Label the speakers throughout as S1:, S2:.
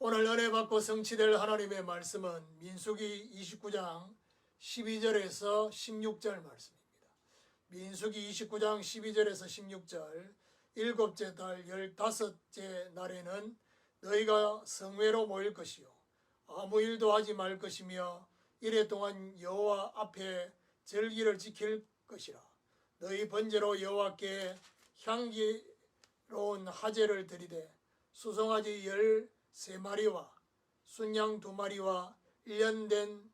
S1: 오늘 은혜 받고 성취될 하나님의 말씀은 민수기 29장 12절에서 16절 말씀입니다. 민수기 29장 12절에서 16절 일곱째 달 열다섯째 날에는 너희가 성회로 모일 것이요 아무 일도 하지 말 것이며 이래 동안 여호와 앞에 절기를 지킬 것이라 너희 번제로 여호와께 향기로운 하제를 드리되 수송아지 열 세 마리와 순양 두 마리와 일년된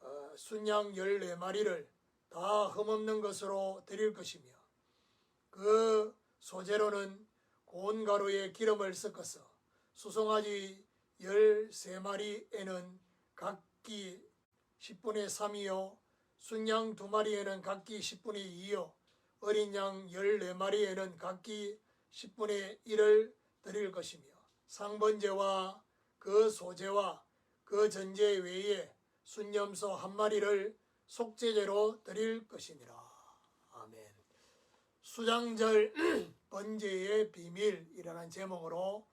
S1: 어, 순양 열네 마리를 다 흠없는 것으로 드릴 것이며 그 소재로는 고운 가루에 기름을 섞어서 수송아지 열세 마리에는 각기 10분의 3이요 순양 두 마리에는 각기 10분의 2요 어린 양 14마리에는 각기 10분의 1을 드릴 것이며 상번제와 그 소제와 그 전제 외에 순념소 한 마리를 속죄제로 드릴 것이니라. 아멘. 수장절 번제의 비밀이라는 제목으로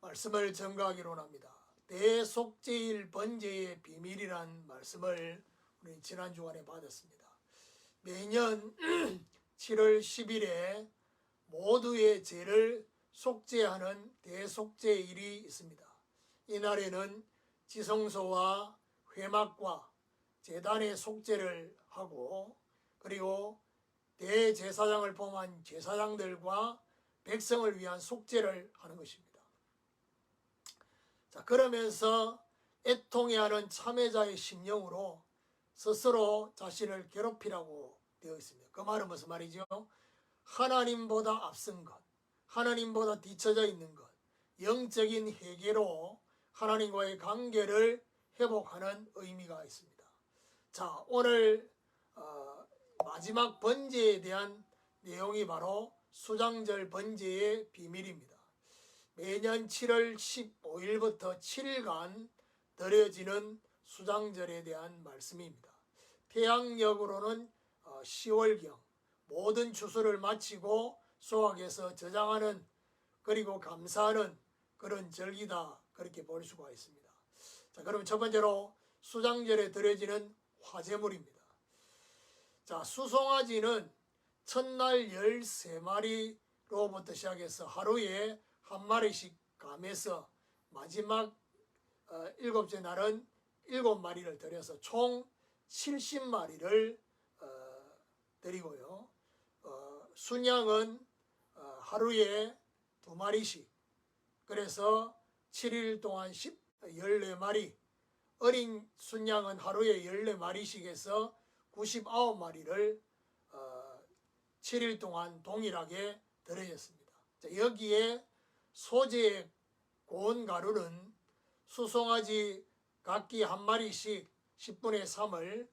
S1: 말씀을 전가하기로 합니다. 대속제일 번제의 비밀이란 말씀을 우리 지난 주간에 받았습니다. 매년 7월 10일에 모두의 죄를 속죄하는 대속죄일이 있습니다. 이날에는 지성소와 회막과 재단의 속죄를 하고 그리고 대제사장을 포함한 제사장들과 백성을 위한 속죄를 하는 것입니다. 자, 그러면서 애통해하는 참회자의 심령으로 스스로 자신을 괴롭히라고 되어 있습니다. 그 말은 무슨 말이죠? 하나님보다 앞선 것, 하나님보다 뒤처져 있는 것, 영적인 회개로 하나님과의 관계를 회복하는 의미가 있습니다. 자, 오늘 어, 마지막 번제에 대한 내용이 바로 수장절 번제의 비밀입니다. 매년 7월 15일부터 7일간 드려지는 수장절에 대한 말씀입니다. 태양력으로는 10월경 모든 추수를 마치고 수확해서 저장하는 그리고 감사하는 그런 절기다 그렇게 볼 수가 있습니다. 자, 그럼 첫 번째로 수장절에 드려지는 화제물입니다. 자, 수송아지는 첫날 13마리로부터 시작해서 하루에 한 마리씩 감해서 마지막 어, 일곱째 날은 일곱 마리를 들여서 총 70마리를 어, 드리고요. 어, 순양은 어, 하루에 두 마리씩 그래서 7일 동안 10, 14마리 어린 순양은 하루에 14마리씩 해서 99마리를 어, 7일 동안 동일하게 드려졌습니다. 자, 여기에 소재의 고운 가루는 수송아지 각기 한 마리씩 10분의 3을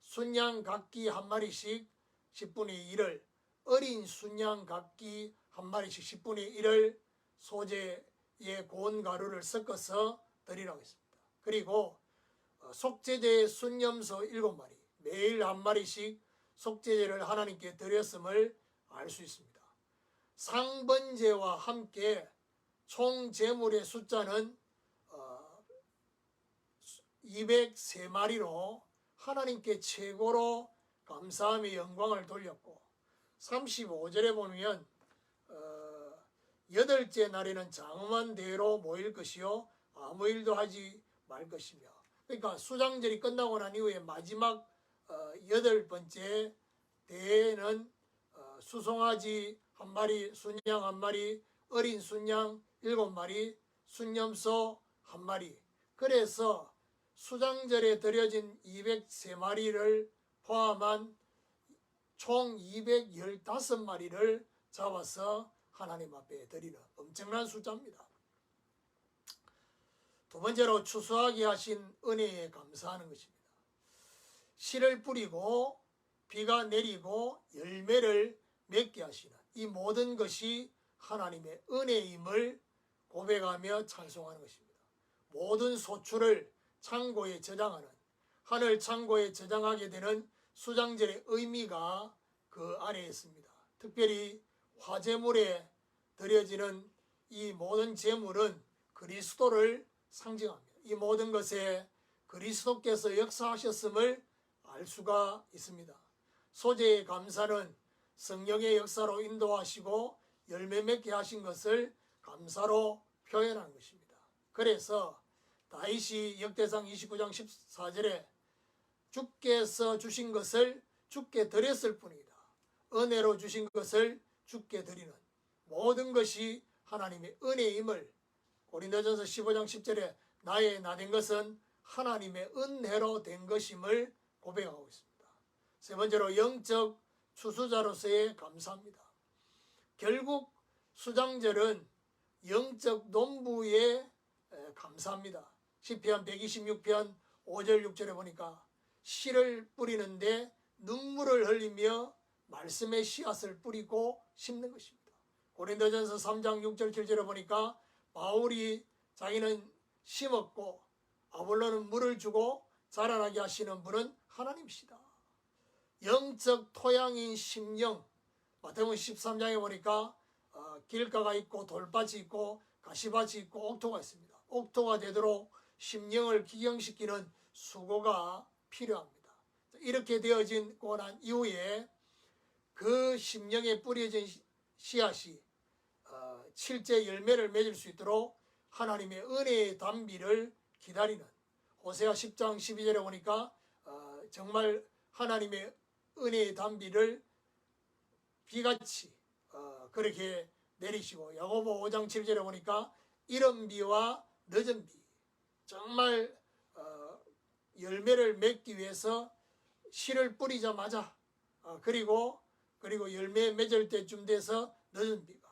S1: 순양 각기 한 마리씩 10분의 1을 어린 순양 각기 한 마리씩 10분의 1을 소재의 고운 가루를 섞어서 드리라고 했습니다. 그리고 어, 속죄제의 순념소 7마리 매일 한 마리씩 속죄제를 하나님께 드렸음을 알 수 있습니다. 상번제와 함께 총 재물의 숫자는 203마리로 하나님께 최고로 감사함의 영광을 돌렸고 35절에 보면 어, 여덟째 날에는 장엄한 대회로 모일 것이요 아무 일도 하지 말 것이며 그러니까 수장절이 끝나고 난 이후에 마지막 어, 여덟 번째 대회는 어, 수송아지 한 마리, 순양 한 마리, 어린 순양 일곱 마리, 순념소 한 마리. 그래서 수장절에 드려진 203마리를 포함한 총 215마리를 잡아서 하나님 앞에 드리는 엄청난 숫자입니다. 두 번째로 추수하게 하신 은혜에 감사하는 것입니다. 씨를 뿌리고 비가 내리고 열매를 맺게 하시는 이 모든 것이 하나님의 은혜임을 고백하며 찬송하는 것입니다. 모든 소출을 창고에 저장하는 하늘 창고에 저장하게 되는 수장절의 의미가 그 안에 있습니다. 특별히 화재물에 드려지는 이 모든 재물은 그리스도를 상징합니다. 이 모든 것에 그리스도께서 역사하셨음을 알 수가 있습니다. 소재의 감사는 성령의 역사로 인도하시고 열매 맺게 하신 것을 감사로 표현하는 것입니다. 그래서 다윗이 역대상 29장 14절에 주께서 주신 것을 주께 드렸을 뿐이다. 은혜로 주신 것을 주께 드리는 모든 것이 하나님의 은혜임을 고린도전서 15장 10절에 나의 나된 것은 하나님의 은혜로 된 것임을 고백하고 있습니다. 세 번째로 영적 추수자로서의 감사합니다. 결국 수장절은 영적 농부의 에, 감사합니다. 시편 126편 5절 6절에 보니까 씨를 뿌리는데 눈물을 흘리며 말씀의 씨앗을 뿌리고 심는 것입니다. 고린도전서 3장 6절 7절에 보니까 바울이 자기는 심었고 아볼로는 물을 주고 자라나게 하시는 분은 하나님이시다. 영적 토양인 심령 마태복음 13장에 보니까 어, 길가가 있고 돌밭이 있고 가시밭이 있고 옥토가 있습니다. 옥토가 되도록 심령을 기경시키는 수고가 필요합니다. 이렇게 되어지고 난 이후에 그 심령에 뿌려진 시- 씨앗이 어, 실제 열매를 맺을 수 있도록 하나님의 은혜의 단비를 기다리는 호세아 10장 12절에 보니까 어, 정말 하나님의 은혜의 단비를 비같이 어, 그렇게 내리시고 야고보 5장 7절에 보니까 이른 비와 늦은 비 정말 어, 열매를 맺기 위해서 씨를 뿌리자마자 어, 그리고 그리고 열매 맺을 때쯤 돼서 늦은 비가.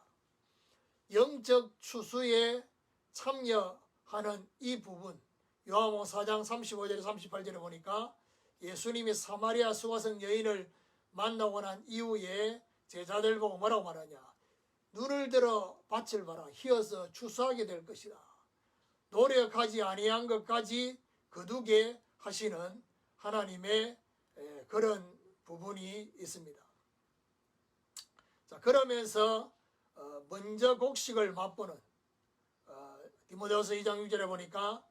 S1: 영적 추수에 참여하는 이 부분 요한복음 4장 35절에 38절에 보니까 예수님이 사마리아 수가성 여인을 만나고 난 이후에 제자들 보고 뭐라고 말하냐? 눈을 들어 밭을 봐라. 희어서 추수하게 될 것이다 노력하지 아니한 것까지 거두게 하시는 하나님의 에, 그런 부분이 있습니다 자 그러면서 어, 먼저 곡식을 맛보는 어, 디모데후서 2장 6절에 보니까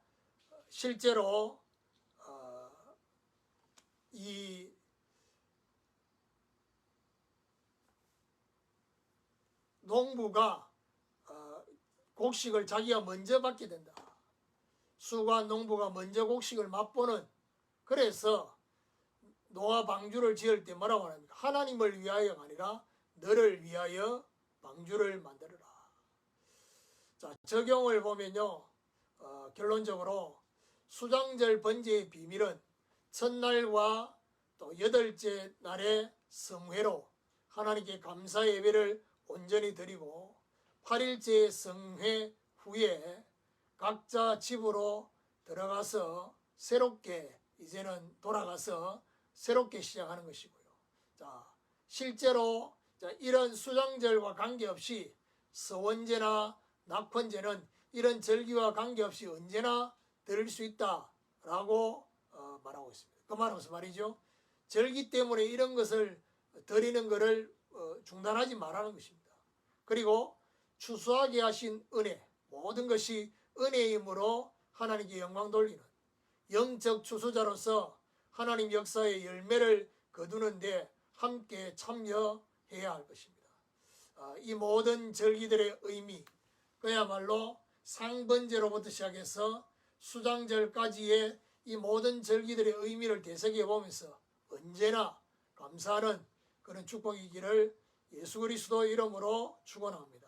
S1: 실제로 어, 이 농부가 어, 곡식을 자기가 먼저 받게 된다. 수가 농부가 먼저 곡식을 맛보는 그래서 노아 방주를 지을 때 뭐라고 합니까? 하나님을 위하여가 아니라 너를 위하여 방주를 만들어라. 자 적용을 보면요 어, 결론적으로 수장절 번제의 비밀은 첫날과 또 여덟째 날의 성회로 하나님께 감사 예배를 온전히 드리고 8일째 성회 후에 각자 집으로 들어가서 새롭게 이제는 돌아가서 새롭게 시작하는 것이고요. 자, 실제로 자, 이런 수장절과 관계없이 서원제나 낙헌제는 이런 절기와 관계없이 언제나 드릴 수 있다라고 어, 말하고 있습니다. 그 말은 무슨 말이죠? 절기 때문에 이런 것을 드리는 것을 어, 중단하지 말라는 것입니다. 그리고 추수하게 하신 은혜 모든 것이 은혜이므로 하나님께 영광 돌리는 영적 추수자로서 하나님 역사의 열매를 거두는데 함께 참여해야 할 것입니다. 아, 이 모든 절기들의 의미 그야말로 상번제로부터 시작해서 수장절까지의 이 모든 절기들의 의미를 되새겨 보면서 언제나 감사하는 그런 축복이기를 예수 그리스도 이름으로 축원합니다.